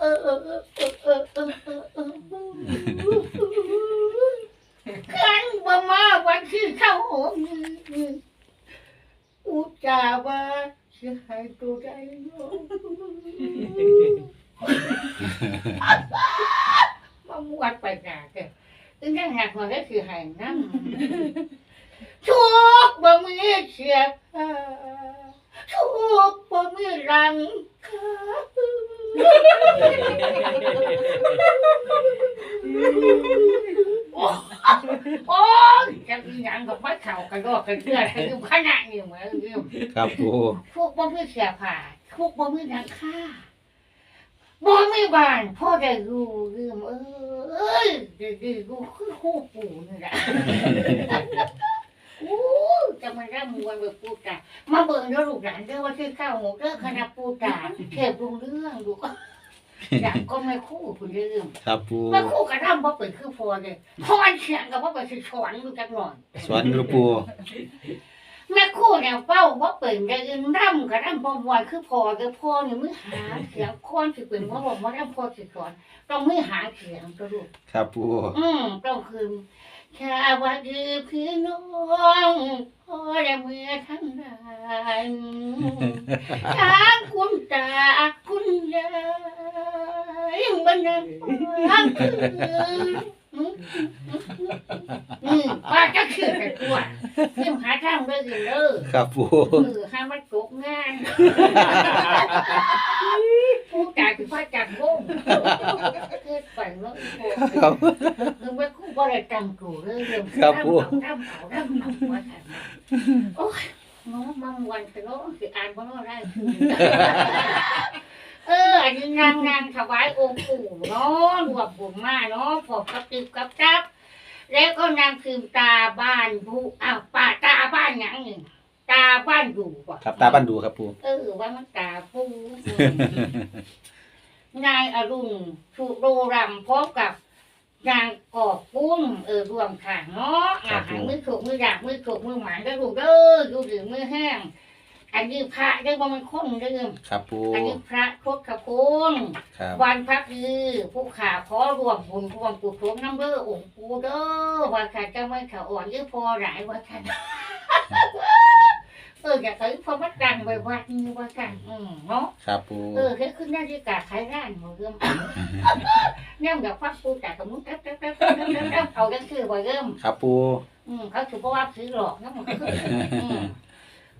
เออเออเออเออเออเออเออเออขันบ่มาวันที่เข้าหอมอุจจาว่าจะให้ตัวใจเนาะมาหมวดไปหนาเด้ออึ้งนั่หักหัวก็คือหายนั่งทุกบ่มีเสียทุกบ่มีรังค่า โอ้ยจะมีหยังกับไม่เข่ากระโดดกระเดื่อนกระดื่มขนาดนี้เหมือนเดิมครับปูพวกบ่มีเสียผ่าพวกบ่มีหนังค่าบ่มีบ้านพ่อได้รู้ลืมเอ้ยได้ได้รู้คือคู่ปู่นี่แหละโอ้ยจะมาร่ำม วนแบบปูตามาเบิ่งแล้วลูกหลานเด้อว่าชื่อข้าวหมูเด้อคณะปูตาเทพรุ่งเรื่องลูกอยากก็ไม่คู่คุณลืมครับปูไม่คู่กระทำเพราะเป็นคือพอเลยพอนเสียงกับเพราะเป็นสิสอนดูจักหน่อยสวนลูกปู แม่คู่แนวเป้าว่าเป็นได้ยินร่ำกระทำบ่มวนคือพอเลยพอเนี่ยมือหาเสียงค้อนสิเป็นว่าบอกว่าร่ำพอสิสอนต้องมือหาเสียงตัวลูกครับปูอืมต้องคืนชาวัดีพี่น้องพ่อและเมื่อทั้งหลายทั้งคุณตาคุณยายบันดาลทั้งคืน อืมว่าจะคือแต่ตัวเรื่องหาทางได้ยินเด้อครับปูเออห้ามมันตกงานผู้จ่ายคือพ่อจัดวงคือไปเนาะครับคือว่าคู่บ่ได้ตังกูเลยเรื่องครับผู้ ทำเอาทำเอาว่าซั่นนะโอ้ยน้องมังวันแต่น้องสิอ่านบ่น้อได้ เอออันนี้นางนางถวายองค์ปู่เนาะรวบบุญมาเนาะพอกับติบกับจับ แล้วก็นางคืมตาบ้านผู้อ้าวป้าตาบ้านหยังนี่ตาบ้านอยู่ป่ะครับตาบันดูครับปูเออว่ามันตาปูนายอรุณสุโรรำพร้อมกับนางกอบปุ้มเออรวมขังเนาะอาหารมือถูกมืออยากมือถูกมือหมานก็ถูกเด้อดูหรือมือแห้ง อันนี้พระได้ว่ามันข้นเด้อครับปูอันนี้พระโคตรขคุณครับวันพักคือผู้ขาขอรวมบุญรวมกุศลน้ำเด้อองค์ปูเด้อว่าขาจะไม่ขาอ่อนยื้อพอหลายว่าท่านเอออยากให้พอมัดดังไปวัดนี้ว่ากันอืมเนาะครับปูเออแค่ขึ้นหน้าที่กาขายร้านหมดเริ่มเนี่ยอยากฟักปูจากกับมุ้งแป๊บแป๊บแป๊บแป๊บแป๊บแป๊บเอากันคือบ่เริ่มครับปูอืมเขาถือว่าซื้อหลอกนะมันคืออืม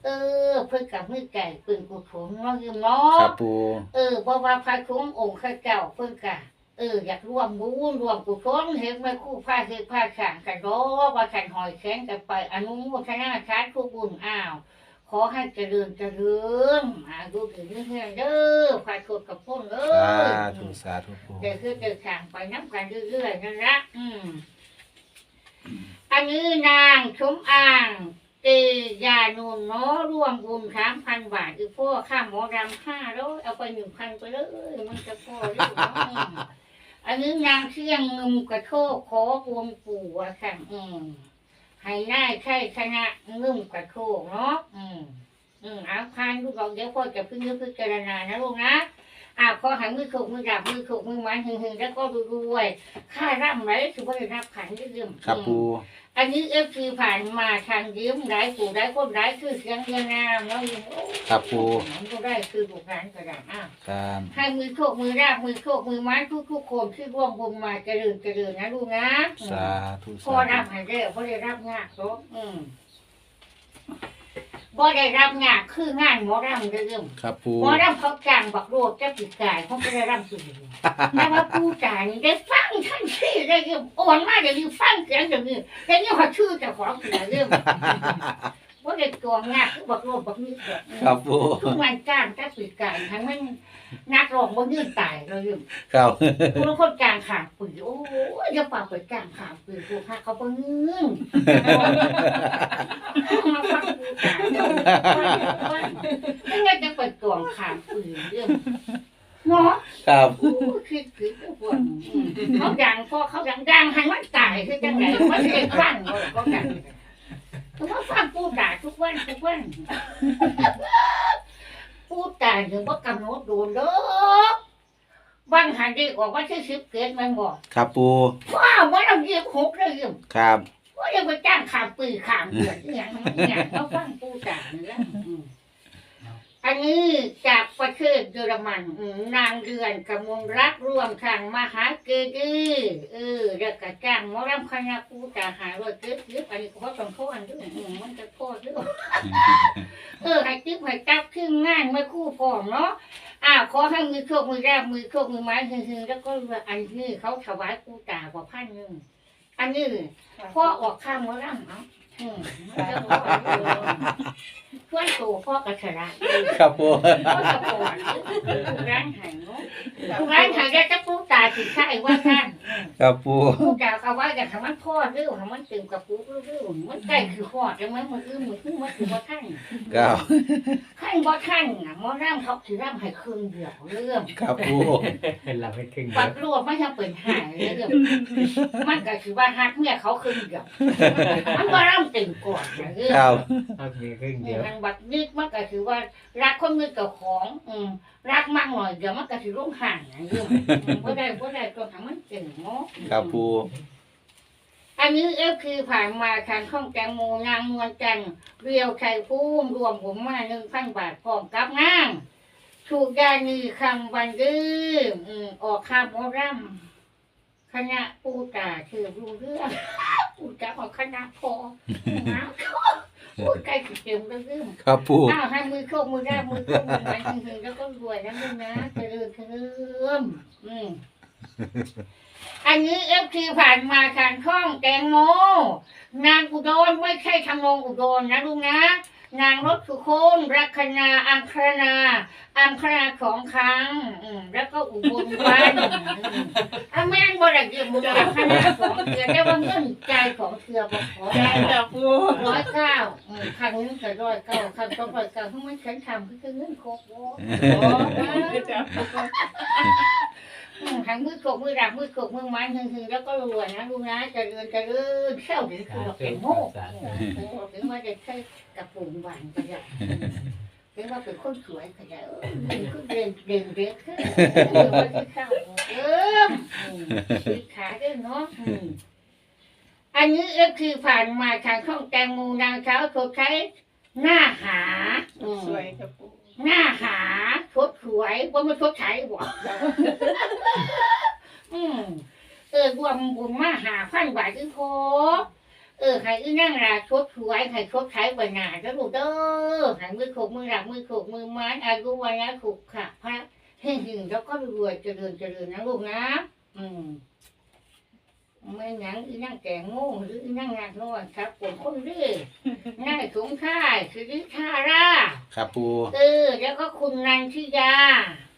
เออ เพื่อกับมือไก่ปืนกุศลเนาะยืมเนาะครับปูเออเพราะว่าพระคุ้มองค์ข้าเจ้าเพิ่นกะเอออยากร่วมบุญร่วมกุศลเห็นแม่ครู่พาคือพาขางกันรอว่าขันหอยแข็งกันไปอนุโมทนาชาติผู้บุญอ้าว ขอให้เจริญเจริญอายุถึงเรื่อยๆเด้อพาโทษกับพ้นเอ้สายธุสาธุปูเดี๋ยวคือเดินทางไปน้ำกันเรื่อยๆนั่นละอืมอันนี้นางชมอ่าง เตยานุนเนาะร่วมบุญสามพันบาทคือพ่อข้ามหมอรำห้าร้อยเอาไปหนึ่งพันไปเลยมันจะพอหรือเปล่าอันนี้นางเชียงงุมกระโทกขอวงปู่อะค่ะอืมให้ได้ใช่ชนะงุมกระโทกเนาะอืมอืมเอาพันลูกเราเดี๋ยวพ่อจะพึ่งนึกพึ่งจรณานะลูกนะอาพอหายมือถูกมือดับมือถูกมือมันหึงหึงแล้วก็รวยค่าร่ำไรถือว่าได้รับขันยืมครับปู อันนี้เอฟซีผ่านมาทางยืมได้ปู่ได้คนได้คือเสียงเรียงงามแล้วยืมโอ้ครับปูมันก็ได้คือบุกร้านกระดาษอ้าว ครับให้มือโชคมือราบมือโชคมือไม้ทุกๆคนที่ร่วมบุญมาเจริญเจริญนะลูกนะอืมสาธุพ่อสารับธุให้ได้พ่อได้รับงานครบอืม พ่ได้รับงานคืองานหมอรำเรื่องครับปูหมอรำเขาจ้างบักโรดจะปิดกายเขาไม่ได้รำสุดแต่ว่าผู้จ่ายนี่ได้ฟังท่านชื่อได้เรื่องอ่อนมากเดี๋ยวนี้ฟังเสียงเดี๋ยวนี้แต่นี่เขาชื่อเจะของเสียเรื่องว่าเด็ก ตัวงากคือบอกโลกบอกนี้เกิดครับปูทุกวันจ้างจ้าสื่อการทั้งมันนักร้องบ่ยืนตายเราอยู่ครับผู้ละคนกลางขามปืนโอ้ยอย่าปากไปกลางขามปืนผู้พาเขาบ่งื้งมาฟังกูกลางเดี๋ยวไม่งั้นจะเปิดกล่องขามปืนเรื่องเนาะ ครับอู้คิดผิดทุกคนอืมเขาดังพอเขาดังดังให้มันตายคือจังไหนมันเด็กฟังเลย เขาดังแต่ว่าฟังปูด่าทุกวันทุกวันปูด่าหรือว่ากำหนดโดนเด้อบางหันดีออกว่าชื่อสิบเกิดมันบอกครับปูว้าวว่าเราเรียกหกเลยยังครับว่ายังไปจ้างขามปืนขามเดือดอย่างอย่างเขาฟังปูด่าเนี่ย อันนี้จากประเทศเยอรมันนางเดือนกำมลรักรวมทางมหาเกดีเออแล้วก็จ้างมอรำคณะปูจ่าหารถเกิดเกิดอันนี้ก็ว่าต้องโทษด้วยอืมมันจะโทษด้วยเออให้ติ๊บให้จับขึ้นงานไม่คู่พร้อมเนาะอ้าวขอให้มือโชคมือแรกมือโชคมือไม้หึงๆแล้วก็อันนี้เขาถวายปูจ่ากว่าพันหนึ่งอันนี้พ่อออกข้างมอรำเนาะ อืมมันจะบอกว่าเออช่วยตัวพ่อกระชระครับปูพ่อกระโปรงทุกร้านหายเนาะทุกร้านหายได้จะปูตาถึงใช่ว่าท่านครับปูปูตา เขาว่าอย่างทำมันพ่อเรื่องทำมันเต็มกับปูเรื่องมันใกล้คือหอดยังไงมันอื้อมือขึ้นมาคือว่าท่านครับขั้นบ่ท่านน่ะหมอร่ำเขาถือร่ำให้ครึ่งเดียวเรื่องครับปูเป็นเราไม่ครึ่งปัเดียดวรวบไม่ทำเป็นหายเรื่องมันก็คือว่าฮักเมียเขาครึ่งเดียวมันบ่ร่ำเต็มก่อนนะเรื่อง ครับเอามีครึ่งเดียว มันบัดนึกมันก็คือว่า รักคนมือกับของ อืมรักมากหน่อยเดี๋ยวมันก็ถือร่งห่างนะเรื่องอืมบ่ได้บ่ได้ก็ทำมันเก่งเนาะครับปู อันนี้เอฟคือผ่านมาทางข้องแตงโมนางนวลจันทร์เรียวชัยภูมิรวมผมมาหนึ่งพันบาทพร้อมกับงานถูกยานีคำวันดื้ออืมออกคำโมรัมคณะปูตาคือรู้เรื่องปูตาออกคณะพอนะพูดใกล้ถึงเต็มเรื่องครับปูอ้าวให้มือโคกมือแรกมือโคกมือไม้หึงๆแล้วก็รวยนะมึงนะเจริญเจริญอืม อันนี้เอฟทีผ่านมาทางช่องแตงโม นางอุดรไม่ใช่ทางลงอุดรนะลุงนะ นางรถสุคนรัคนาอังครนา อังคณาของครั้งอืมแล้วก็อุบลวันอืมอาแม่นบ่ได้เกี่ยวบุญอังคณาของเถื่อแต่ว่าเงินใจของเถื่อบ่ขอได้จับปูร้อยเก้าอืมครั้งนึงก็ร้อยเก้าครั้งสองร้อยเก้าทั้งมันฉันทำคือเงินโคกโว้จับปูอืม ทั้งมือโคกมือดักมือโคกมือไม้หึงๆแล้วก็รวยนะลูกนะจะเริญเจะเริญเชี่ยวถึงคือเราเป็นโม่ถึงว่าจะใช้กระปุกหวานก็ได้ถึงว่าเป็นคนสวยก็ได้เออคือเด่นเด่นเด็กขึ้นเออว่าที่เข้าเออสีขาด้วยเนาะอันนี้ก็คือผ่านมาทางช่องแตงโมนางเช้าโชดใช้หน้าหาสวยจับปู หน้าหาชดสวยว่ามันชดใช้บ่อืมเออรวมบุญมาหาพันบาทอีโคเออให้อีนั่งราชดสวยให้ชดใช้ใบหน้าแล้วลูกเด้อให้มือโขกมือหลักมือโขกมือไม้อายุวันนะถูกค่ะพระเฮงๆแล้วก็รวยเจริญเจริญนะลูกนะ อืม ไม่หยังอีนั่งแก่โง่หรืออีนั่งงานนอนครับผมคนเรื่อยง่ายสงค่ายคือดิชาราครับปูเออแล้วก็คุณนันทิยา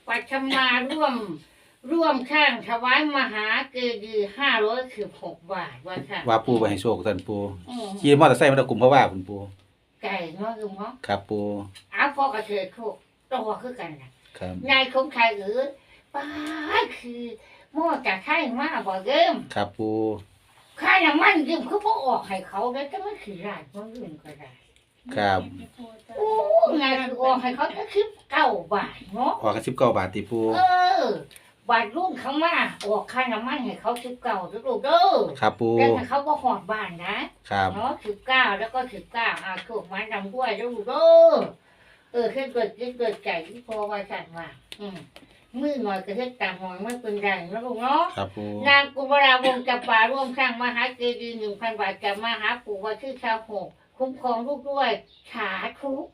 ปัชมาร่วม ร่วมข้างถวายมหาเกดีห้าร้อยสิบหกบาทว่าค่ะว่าปูไปให้โชคท่านปูอืมขี่มอเตอร์ไซค์มาตะกลุ่มเพราะว่าคุณปูไก่เนาะคือเนาะครับปูอ้าวพ่อกระเทยโคกตัวคือกันนะ ครับ นายคงชายเออป้าดคือ หม้อจะใช่มาบ่เริ่มครับปูค่าน้ำมันยืมเขาบ่ออกให้เขาแล้วจะไม่ขี่ร้านมันยืมก็ได้ครับโอ้งานคือออกให้เขาแค่สิบเก้าบาทเนาะออกกันสิบเก้าบาทติปูเออ บาทรุ่นเขามาออกค่าน้ำมันให้เขาสิบเก้าลูกเด้อครับปูแล้วถ้าเขาบ่หอดบ้านนะครับเนาะสิบเก้าแล้วก็สิบเก้าอ่าถูกไม้ดำด้วยลูกเด้อเออเฮ็ดเกิดเฮ็ดเกิดใจที่พอว่าสั่นว่าอืม มือหน่อยก็เฮ็ดตามหน่อยไม่เป็นไรนะลูกเนาะครับปูนางกุมาราวงศ์จับป่าร่วมสร้างมหาเจดีย์หนึ่งพันบาทกับมหาปู่ว่าชื่อชาวหกคุ้มครองลูกด้วยฉาทุก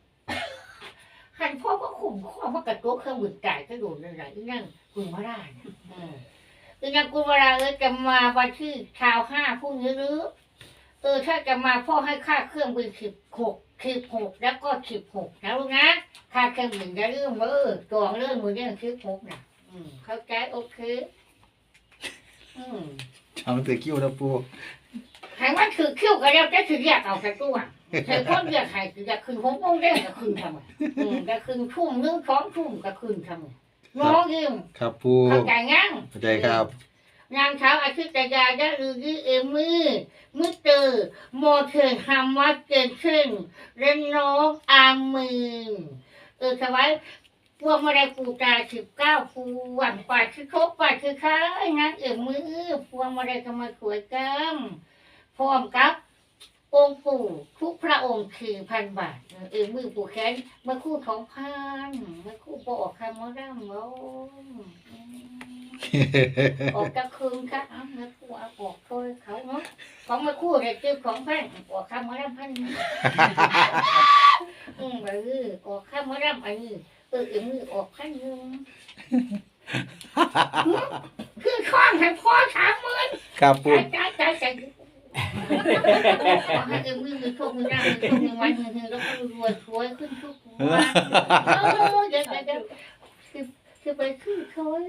หันพ่อก็คุ้มครองว่ากระตัวเครื่องมือจ่ายก็โดนอะไรที่นั่งกุมารเนี่ยอืมคือนางกุมารเออจะมาว่าชื่อชาวห้าผู้นี้หรือเออถ้าจะมาพ่อให้ค่าเครื่องบินสิบหกสิบหกแล้วก็สิบหกนะลูกนะ ค่าเครื่องบินจะเรื่องมือจองเรื่องมือเรื่องสิบหกนะอืมเข้าใจโอเค อืมช่องตือคิ้วนะปูใหายมันถือคิ้วก็แล้วจะถืออยากเอาแต่ตัวถือคนเรียกใครถืออยากคืนหกโมงเด้งก็คืนทำไมอืมก็คืนทุ่มหนึงสองทุ่มก็คืนทำไมน้องยืมครับปูเข้าใจงั้งเข้าใจครับนางเท้าอาทิตยาดะลือยืเอมือมือเตอร์โมเทนฮัมวัดเกนเช่นเรนน้องอามือ เออสบายพวกมาได้ปูตาสิบเก้าฟูหวันปาดคือครบปาดคือค้ายนางเออมือพวงมาได้ทำไมสวยกัมพร้อมกับ องค์ปู่ทุกพระองค์คือพันบาท เออมือปู่แขนมาคู่ของพันมาคู่บออกคำว่าร่ำโม ออกจากคืนค่ะเอาเมื่อคู่เอาออกโดยเขาเนาะของเมื่อคู่เนี่ยคือของแพงออกคำว่าร่ำพันนี้อืมเออออกคำว่าร่ำอันนี้เออเอ็มือออกพันหนึ่งคือข้องให้พ่อสามหมื่นครับปูจ่ายจ่ายจ่ายจ่ายขอให้เอ็มือมือโชคมือร่างมือโชคมือวันมือหนึ่งแล้วก็รวยรวยขึ้นทุกวันเออเดี๋ยวเดี๋ยวเดี๋ยวคือคือไปขึ้นคอย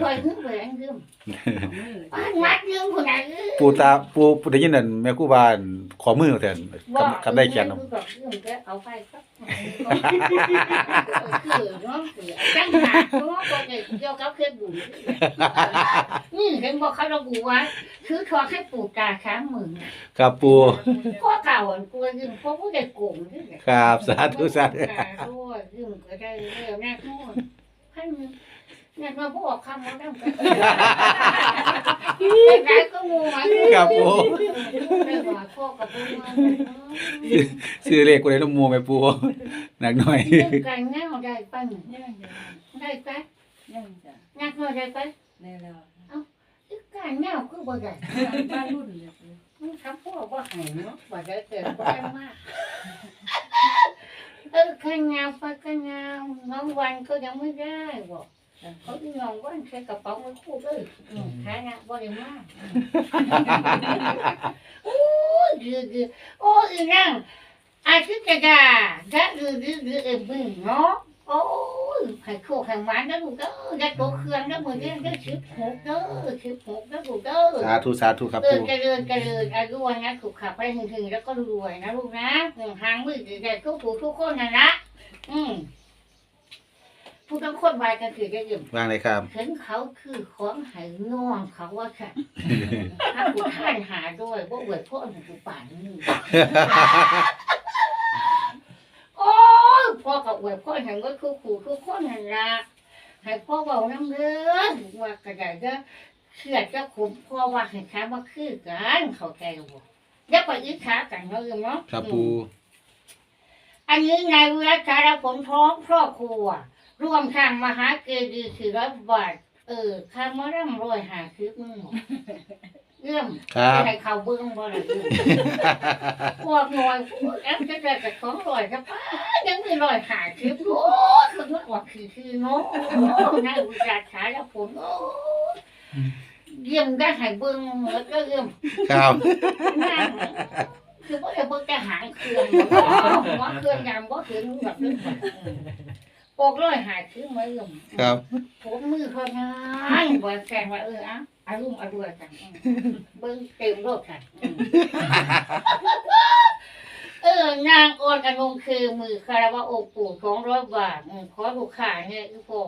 คอยขึ้นแหวนขึ้นบ้านมัดยืมคนไหนปูตาปูปูได้ยินนั่นแม่ครูบาอั่นขอมือแต่นคำได้เขียนเอาเนาะเอาไปครับคือเนาะจังหาเนาะก็เนี่ยเกี่ยวกับเครื่องบุญนี่เห็นบอกเขาระบุว่าคือทอให้ปลูกกาช้างมือครับปูพ่อเก่าอะกลัวยืมพ่อผู้ใดโกงนี่ครับสาธุสาธุกาด้วยยืมก็ได้เรื่องแน่นอนพัน เนี่ยมาบอกคำว่าได้กันแต่ไหนก็มัวครับปูได้ว่าพ่อกับปูมาซื้อเลขกูได้น้ำมูแม่ปูหนักหน่อยเรื่องการเงาได้ปันย่างจ้ะได้ปะย่างจ้ะนักน้อยได้ปะแน่แล้วการเงาคือบ่ได้บ้านรุ่นเนี่ยมันทำพ่อบ่ใหายเนาะบ่ได้เกิดบ่ได้มากเออข้างเงาไปข้างเงาน้องวันก็ยังไม่ได้บอก เขาอีน้องวันใช้กระเป๋ามาคู่เลยอืมฐานะบ่ได้มากโอ้ยดื้อดื้อโอ้ยอีนั่งอาทิตย์จะดาดะดื้อดื้อดื้อเอ็มบึ้งเนาะโอ้ยให้โคกให้หวานนะลูกเด้ออย่าตกเครื่องนะมื้อนี้เด้อสิบหกเด้อสิบหกนะลูกเด้อสาธุสาธุครับเออปูเจริญเจริญอายุวันนะถูกขับไปถึงๆแล้วก็รวยนะลูกนะอืมทางมือดีๆทุกผู้ทุกคนนะนะอืม ผู้ทั้งคนวายกันคือได้ยินวางเลยครับ เห็นเขาคือของใหายนอนเขาว่าค่ะถ้าผู้ท่านหาด้วยว่าเวทพ่อหนูผู้ป่านนี่โอ้ยพ่อกับเวทพ่อเห็นว่าทุกผู้ทุกคนนั่นละให้พ่อเบาน้ำเลือดว่ากระดาษจะเชื่อเจ้าขุมพ่อว่าให้ค้ามาคือกันเขาใจบ่อย่าไปอิจฉากันเนาะเนาะครับปูอันนี้นายวิรัชารผลพร้อมครอบครัว ร่วมทางมหาเกดีศิรบาท เออข้ามาร่ำรวยหาคือมึงเรื่องครับจะให้เขาเบิ้งบ่ล่ะเรื่องพวกหน่อยแอมจะได้กับของลอยกับป้ายังไม่ลอยหาคือโอ้คือมันออกคือคือเนาะนายวิรัชารผลโอ้เยี่ยมได้ให้เบิ้งแล้วก็เยี่ยมครับ นั่งคือว่าจะเบิ้งแต่หางเครื่องว่าเครื่องยามว่าเครื่องแบบนี้ ปกร้อยหายคือมือครับผมมือเขางานบ่แข่งว่าเอออะอารมณ์อร่อยกันเบิ้งเต็มโลกกันเออนางออนอนงคือมือคารวะองค์ปู่สองร้อยบาทขอลูกค้าเนี่ยคือพอ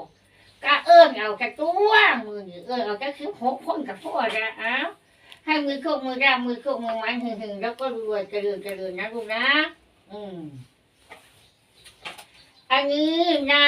กะเอิ้นเอากระตัวมือนี่เอิ้นเอากระคือหกคนกับพ่อละอ้าวให้มือโคกมือร่างมือโคกมือไม้หึงหึงแล้วก็รวยเจริญเจริญนะลูกนะ อืม อันนี้นะ